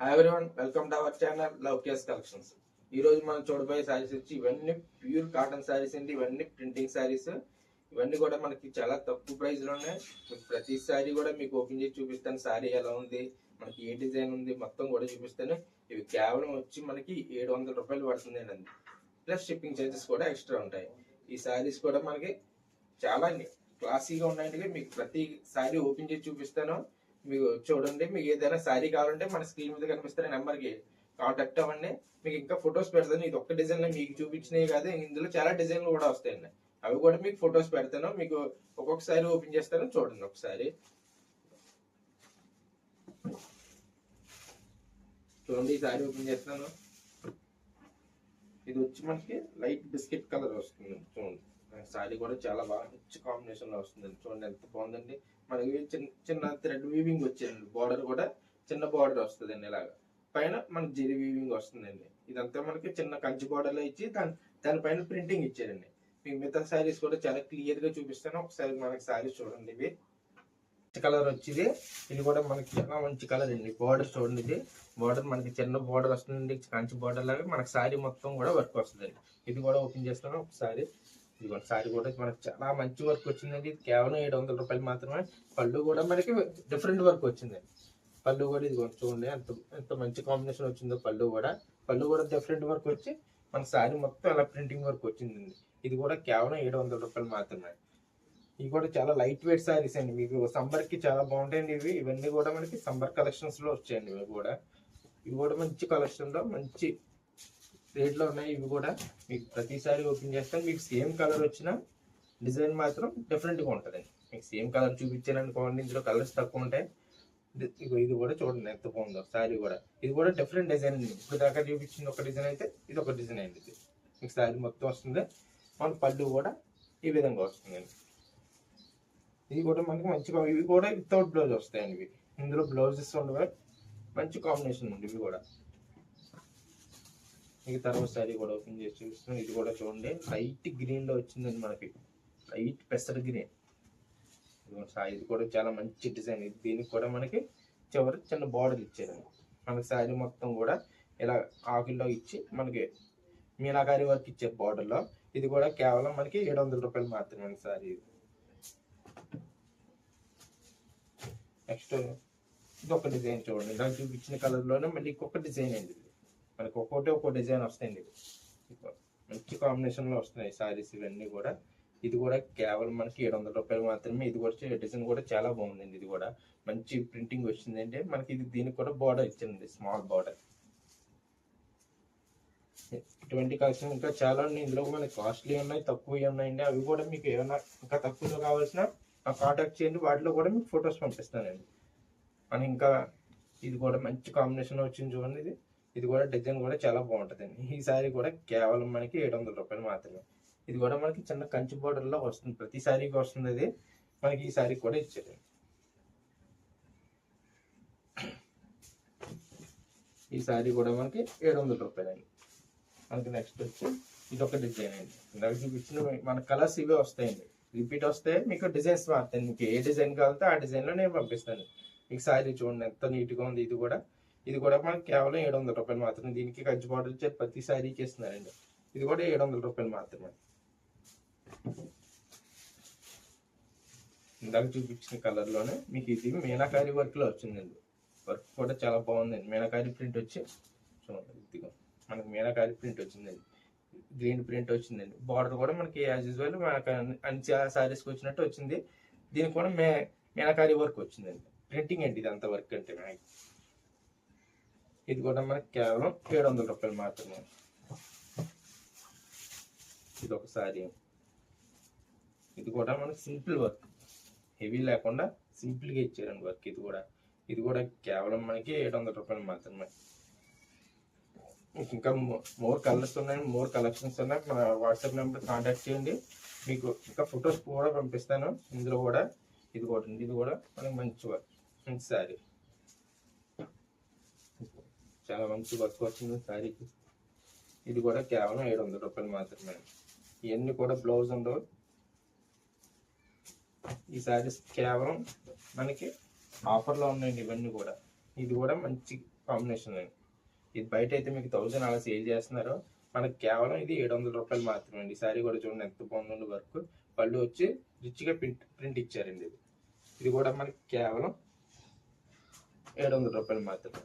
Hi one welcome to our channel love case collections ఈ రోజు మనం చూడబోయే శారీస్ వచ్చి ఇవన్నీ ప్యూర్ కాటన్ శారీస్ అండి ఇవన్నీ ప్రింటింగ్ శారీస్ ఇవన్నీ కూడా మనకి చాలా తక్కువ ప్రైస్లోనే ప్రతి శారీ కూడా మీకు ఓపెన్ చేసి చూపిస్తాను. శారీ ఎలా ఉంది మనకి ఏ డిజైన్ ఉంది మొత్తం కూడా చూపిస్తాను. ఇవి కేవలం వచ్చి మనకి ఏడు వందల రూపాయలు పడుతుంది అండి ప్లస్ షిప్పింగ్ ఛార్జెస్ కూడా ఎక్స్ట్రా ఉంటాయి. ఈ శారీస్ కూడా మనకి చాలా క్లాసీగా ఉన్నాయండి. మీకు ప్రతి శారీ ఓపెన్ చేసి చూపిస్తాను. మీకు చూడండి మీకు ఏదైనా శారీ కావాలంటే మన స్క్రీన్ మీద కనిపిస్తున్న నెంబర్కి కాంటాక్ట్ అవ్వండి. మీకు ఇంకా ఫొటోస్ పెడతాను. ఇది ఒక్క డిజైన్ మీకు చూపించినవి కాదు ఇందులో చాలా డిజైన్లు కూడా వస్తాయండి. అవి కూడా మీకు ఫొటోస్ పెడతాను. మీకు ఒక్కొక్కసారి ఓపెన్ చేస్తాను. చూడండి ఒకసారి. చూడండి ఈ ఓపెన్ చేస్తాను ఇది వచ్చి మనకి లైట్ బిస్కెట్ కలర్ వస్తుంది. చూడండి. శారీ కూడా చాలా బాగా మంచి కాంబినేషన్లో వస్తుందండి. చూడండి ఎంత బాగుందండి. మనకి చిన్న చిన్న థ్రెడ్ వీవింగ్ వచ్చిందండి బార్డర్ కూడా చిన్న బార్డర్ వస్తుందండి ఇలాగా. పైన మనకి జెరీ వీవింగ్ వస్తుందండి. ఇదంతా మనకి చిన్న కంచి బార్డర్లో ఇచ్చి దాని దానిపైన ప్రింటింగ్ ఇచ్చారండి. మీకు మిగతా శారీస్ కూడా చాలా క్లియర్గా చూపిస్తాను. ఒకసారి మనకి శారీస్ చూడండి ఇవి. కలర్ వచ్చింది. ఇది కూడా మనకి చాలా మంచి కలర్ అండి. బార్డర్ చూడండి ఇది. బార్డర్ మనకి చిన్న బార్డర్ వస్తుందండి. కంచి బార్డర్ లాగా మనకి శారీ మొత్తం కూడా వర్క్ వస్తుందండి. ఇది కూడా ఓపెన్ చేస్తాను ఒకసారి. ఇది శారీ కూడా మనకి చాలా మంచి వర్క్ వచ్చిందండి. ఇది కేవలం ఏడు వందల రూపాయలు మాత్రమే. పళ్ళు కూడా మనకి డిఫరెంట్ వర్క్ వచ్చిందండి పళ్ళు కూడా ఇది చూడండి ఎంత ఎంత మంచి కాంబినేషన్ వచ్చిందో పళ్ళు కూడా. పళ్ళు కూడా డిఫరెంట్ వర్క్ వచ్చి మన శారీ మొత్తం అలా ప్రింటింగ్ వర్క్ వచ్చిందండి. ఇది కూడా కేవలం ఏడు వందల రూపాయలు మాత్రమే. ఇవి కూడా చాలా లైట్ వెయిట్ శారీస్ అండి. మీకు సంబర్కి చాలా బాగుంటాయండి ఇవి. ఇవన్నీ కూడా మనకి సమ్మర్ కలెక్షన్స్లో వచ్చాయండి ఇవి కూడా. ఇవి కూడా మంచి కలెక్షన్లో మంచి రేట్లో ఉన్నాయి ఇవి కూడా. మీకు ప్రతిసారి ఓపెన్ చేస్తాను మీకు సేమ్ కలర్ వచ్చిన డిజైన్ మాత్రం డిఫరెంట్గా మీకు సేమ్ కలర్ చూపించాను అనుకోండి ఇందులో కలర్స్ తక్కువ ఉంటాయి. ఇది ఇగో ఇది కూడా చూడండి ఎంత బాగుందో శారీ కూడా. ఇది కూడా డిఫరెంట్ డిజైన్ అండి ఇప్పుడు దాకా చూపించింది ఒక డిజైన్ అయితే ఇది ఒక డిజైన్ అయింది ఇది. మీకు శారీ మొత్తం వస్తుంది. మన పళ్ళు కూడా ఈ విధంగా వస్తుందండి. ఇది కూడా మనకి మంచిగా ఇవి కూడా వితౌట్ బ్లౌజ్ వస్తాయండి ఇవి. ఇందులో బ్లౌజెస్ ఉండవు. మంచి కాంబినేషన్ ఉంది ఇవి కూడా. ఈ తర్వాత శారీ కూడా ఓపెన్ చేసి చూపిస్తున్నాం ఇది కూడా చూడండి. లైట్ గ్రీన్లో వచ్చిందండి మనకి. లైట్ పెసర్ గ్రీన్ ఇది కూడా చాలా మంచి డిజైన్ ఇది దీనికి కూడా మనకి చివరి చిన్న బార్డర్ ఇచ్చారండి మనకి శారీ మొత్తం కూడా ఇలా ఆకుల్లో ఇచ్చి మనకి మీనాకారి వర్క్ ఇచ్చారు బార్డర్లో ఇది కూడా కేవలం మనకి ఏడు వందల రూపాయలు మాత్రమే శారీ ఇది. నెక్స్ట్ ఇది ఒక డిజైన్ చూడండి. ఇలా చూపించిన కలర్లోనే మళ్ళీ ఇంకొక డిజైన్ అండి ఇది. మనకి ఒక్కొక్కటి ఒక్కో డిజైన్ వస్తాయండి మంచి కాంబినేషన్లో వస్తున్నాయి సారీస్ ఇవన్నీ కూడా. ఇది కూడా కేవలం మనకి ఏడు వందల రూపాయలు మాత్రమే. ఇది కూడా డిజైన్ కూడా చాలా బాగుందండి ఇది కూడా. మంచి ప్రింటింగ్ వచ్చిందండి మనకి ఇది దీనికి కూడా బార్డర్ ఇచ్చింది స్మాల్ బార్డర్ ఇటువంటి కలెక్షన్ ఇంకా చాలా ఉన్నాయి. ఇందులో మనకి కాస్ట్లీ ఉన్నాయి తక్కువ ఉన్నాయండి. అవి కూడా మీకు ఏమైనా ఇంకా తక్కువలో కావాల్సిన కాంటాక్ట్ చేయండి. వాటిలో కూడా మీకు ఫొటోస్ పంపిస్తానండి. అని ఇంకా ఇది కూడా మంచి కాంబినేషన్ వచ్చింది చూడండి ఇది. ఇది కూడా డిజైన్ కూడా చాలా బాగుంటుందండి. ఈ సారీ కూడా కేవలం మనకి ఏడు వందల రూపాయలు మాత్రమే. ఇది కూడా మనకి చిన్న కంచి బోర్డర్లో వస్తుంది. ప్రతి సారీకి వస్తుంది అది. మనకి ఈ సారీ కూడా ఇచ్చారు. ఈ సారీ కూడా మనకి ఏడు వందల రూపాయలు అండి మనకి నెక్స్ట్ వచ్చి ఇది ఒక డిజైన్ అండి. ఇందాక చూపించిన మన కలర్స్ ఇవే వస్తాయండి. రిపీట్ వస్తే మీకు డిజైన్స్ మారుతాయి. మీకు ఏ డిజైన్ కావాలంటే ఆ డిజైన్లో నేను పంపిస్తాను. మీకు సారీ చూడండి ఎంత నీట్గా ఉంది ఇది కూడా. ఇది కూడా మనకి కేవలం ఏడు వందల రూపాయలు మాత్రమే. దీనికి కంచి బార్డర్ ఇచ్చారు ప్రతి సారీకి ఇస్తున్నారండి ఇది కూడా ఏడు వందల రూపాయలు మాత్రమే. ఇందాక చూపించిన కలర్లోనే మీకు ఇది మీనాకారి వర్క్లో వచ్చిందండి. వర్క్ కూడా చాలా బాగుందండి. మీనాకారి ప్రింట్ వచ్చి చూడండి ఇదిగో మనకి మీనాకారి ప్రింట్ వచ్చిందండి. గ్రీన్ ప్రింట్ వచ్చిందండి. బార్డర్ కూడా మనకి యాజ్ యూజువల్ మనకి అన్ని శారీస్కి వచ్చినట్టు వచ్చింది. దీనికి కూడా మే మీనాకారి వర్క్ వచ్చిందండి. ప్రింటింగ్ అండి ఇది అంత వర్క్ అంటే మనకి ఇది కూడా మనకి కేవలం ఏడు వందల రూపాయలు మాత్రమే. ఇది ఒక సారీ. ఇది కూడా మనకి సింపుల్ వర్క్. హెవీ లేకుండా సింపుల్గా ఇచ్చారండి వర్క్ ఇది కూడా. ఇది కూడా కేవలం మనకి ఏడు వందల రూపాయలు మాత్రమే. ఇంకా మోర్ కలర్స్ ఉన్నాయి మోర్ కలెక్షన్స్ ఉన్నాయి. మన వాట్సాప్ నెంబర్ కాంటాక్ట్ చేయండి. మీకు ఇంకా ఫొటోస్ కూడా పంపిస్తాను. ఇందులో కూడా ఇది కూడా ఇది కూడా మనకి మంచి వర్క్ మంచి శారీ చాలా మంచి వర్క్ వచ్చింది శారీకి. ఇది కూడా కేవలం ఏడు వందల రూపాయలు మాత్రమే. ఇవన్నీ కూడా బ్లౌజ్ ఉండవు ఈ శారీస్ కేవలం మనకి ఆఫర్లో ఉన్నాయండి ఇవన్నీ కూడా. ఇది కూడా మంచి కాంబినేషన్ అండి. ఇది బయట అయితే మీకు థౌసండ్ అలా సేల్ చేస్తున్నారు. మనకి కేవలం ఇది ఏడు వందల రూపాయలు మాత్రమే అండి. ఈ సారీ కూడా చూడండి ఎంత బాగుంది వర్క్. పళ్ళు వచ్చి రిచ్గా ప్రింట్ ప్రింట్ ఇచ్చారండి ఇది. ఇది కూడా మనకి కేవలం ఏడు వందల రూపాయలు మాత్రమే.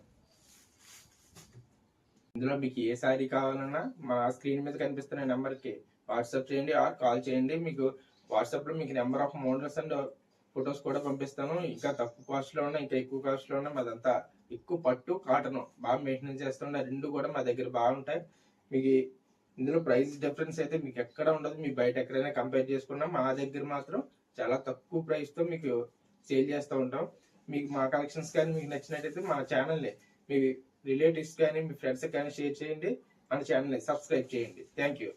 ఇందులో మీకు ఏ శారీ కావాలన్నా మా స్క్రీన్ మీద కనిపిస్తున్న నెంబర్కి వాట్సాప్ చేయండి ఆర్ కాల్ చేయండి. మీకు వాట్సాప్లో మీకు number of models and photos కూడా పంపిస్తాను. ఇంకా తక్కువ కాస్ట్లో ఉన్న ఇంకా ఎక్కువ కాస్ట్లో ఉన్న మాదంతా ఎక్కువ పట్టు కాటన్ బాగా మెయింటెనెన్స్ చేస్తుండే. రెండు కూడా మా దగ్గర బాగుంటాయి. మీకు ఇందులో ప్రైస్ డిఫరెన్స్ అయితే మీకు ఎక్కడ ఉండదు. మీ బయట ఎక్కడైనా కంపేర్ చేసుకున్నా మా దగ్గర మాత్రం చాలా తక్కువ ప్రైస్తో మీకు సేల్ చేస్తూ ఉంటాం. మీకు మా కలెక్షన్స్ కానీ మీకు నచ్చినట్టయితే మా ఛానల్ని మీ రిలేటివ్స్ కానీ మీ ఫ్రెండ్స్ కానీ షేర్ చేయండి. మన ఛానల్ని సబ్స్క్రైబ్ చేయండి. Thank you.